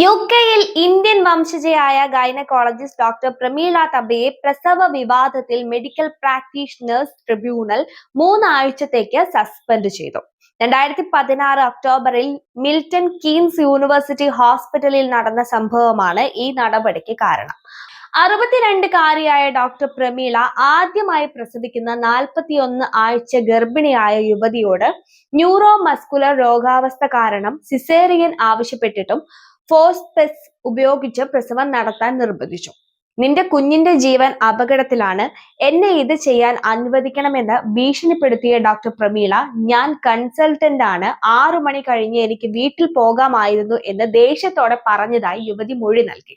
U കെയിൽ Indian വംശജയായ gynaecologist doctor Prameela തബയെ പ്രസവ വിവാദത്തിൽ മെഡിക്കൽ പ്രാക്ടീഷണേഴ്സ് ട്രിബ്യൂണൽ മൂന്നാഴ്ചത്തേക്ക് സസ്പെൻഡ് ചെയ്തു. രണ്ടായിരത്തി പതിനാറ് ഒക്ടോബറിൽ മിൽട്ടൺ കീൻസ് യൂണിവേഴ്സിറ്റി ഹോസ്പിറ്റലിൽ നടന്ന സംഭവമാണ് ഈ നടപടിക്ക് കാരണം. അറുപത്തിരണ്ടുകാരിയായ ഡോക്ടർ പ്രമീള ആദ്യമായി പ്രസവിക്കുന്ന നാൽപ്പത്തിയൊന്ന് ആഴ്ച ഗർഭിണിയായ യുവതിയോട് ന്യൂറോ മസ്കുലർ രോഗാവസ്ഥ കാരണം സിസേറിയൻ ആവശ്യപ്പെട്ടിട്ടും ഫോസ്പെസ് ഉപയോഗിച്ച് പ്രസവം നടത്താൻ നിർബന്ധിച്ചു. നിന്റെ കുഞ്ഞിന്റെ ജീവൻ അപകടത്തിലാണ്. എന്നെ ഇത് ചെയ്യാൻ അനുവദിക്കണമെന്ന് ഭീഷണിപ്പെടുത്തിയ ഡോക്ടർ പ്രമീള ഞാൻ കൺസൾട്ടന്റ് ആണ്. ആറു മണി കഴിഞ്ഞ് എനിക്ക് വീട്ടിൽ പോകാമായിരുന്നു എന്ന് ദേഷ്യത്തോടെ പറഞ്ഞതായി യുവതി മൊഴി നൽകി.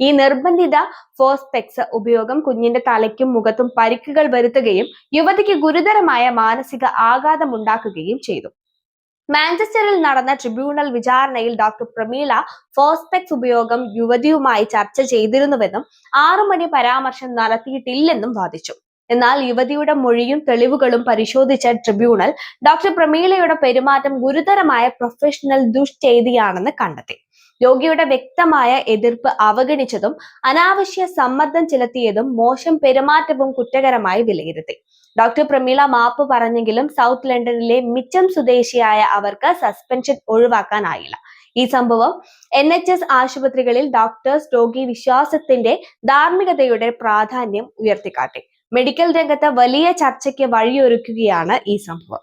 ഈ നിർബന്ധിത ഫോസ്പെക്സ് ഉപയോഗം കുഞ്ഞിന്റെ തലയ്ക്കും മുഖത്തും പരിക്കുകൾ വരുത്തുകയും യുവതിക്ക് ഗുരുതരമായ മാനസിക ആഘാതം ഉണ്ടാക്കുകയും ചെയ്തു. മാഞ്ചസ്റ്ററിൽ നടന്ന ട്രിബ്യൂണൽ വിചാരണയിൽ ഡോക്ടർ പ്രമീള ഫോസ്പെക്സ് ഉപയോഗം യുവതിയുമായി ചർച്ച ചെയ്തിരുന്നുവെന്നും ആറുമണി പരാമർശം നടത്തിയിട്ടില്ലെന്നും വാദിച്ചു. എന്നാൽ യുവതിയുടെ മൊഴിയും തെളിവുകളും പരിശോധിച്ച ട്രിബ്യൂണൽ ഡോക്ടർ പ്രമീളയുടെ പെരുമാറ്റം ഗുരുതരമായ പ്രൊഫഷണൽ ദുഷ്ചെയ്തിയാണെന്ന് കണ്ടെത്തി. രോഗിയുടെ വ്യക്തമായ എതിർപ്പ് അവഗണിച്ചതും അനാവശ്യ സമ്മർദ്ദം ചെലുത്തിയതും മോശം പെരുമാറ്റവും കുറ്റകരമായി വിലയിരുത്തി. ഡോക്ടർ പ്രമീള മാപ്പ് പറഞ്ഞെങ്കിലും സൗത്ത് ലണ്ടനിലെ മിച്ചം സ്വദേശിയായ അവർക്ക് സസ്പെൻഷൻ ഒഴിവാക്കാനായില്ല. ഈ സംഭവം എൻ എച്ച് എസ് ആശുപത്രികളിൽ ഡോക്ടേഴ്സ് രോഗി വിശ്വാസത്തിന്റെ ധാർമ്മികതയുടെ പ്രാധാന്യം ഉയർത്തിക്കാട്ടി. മെഡിക്കൽ രംഗത്ത് വലിയ ചർച്ചയ്ക്ക് വഴിയൊരുക്കുകയാണ് ഈ സംഭവം.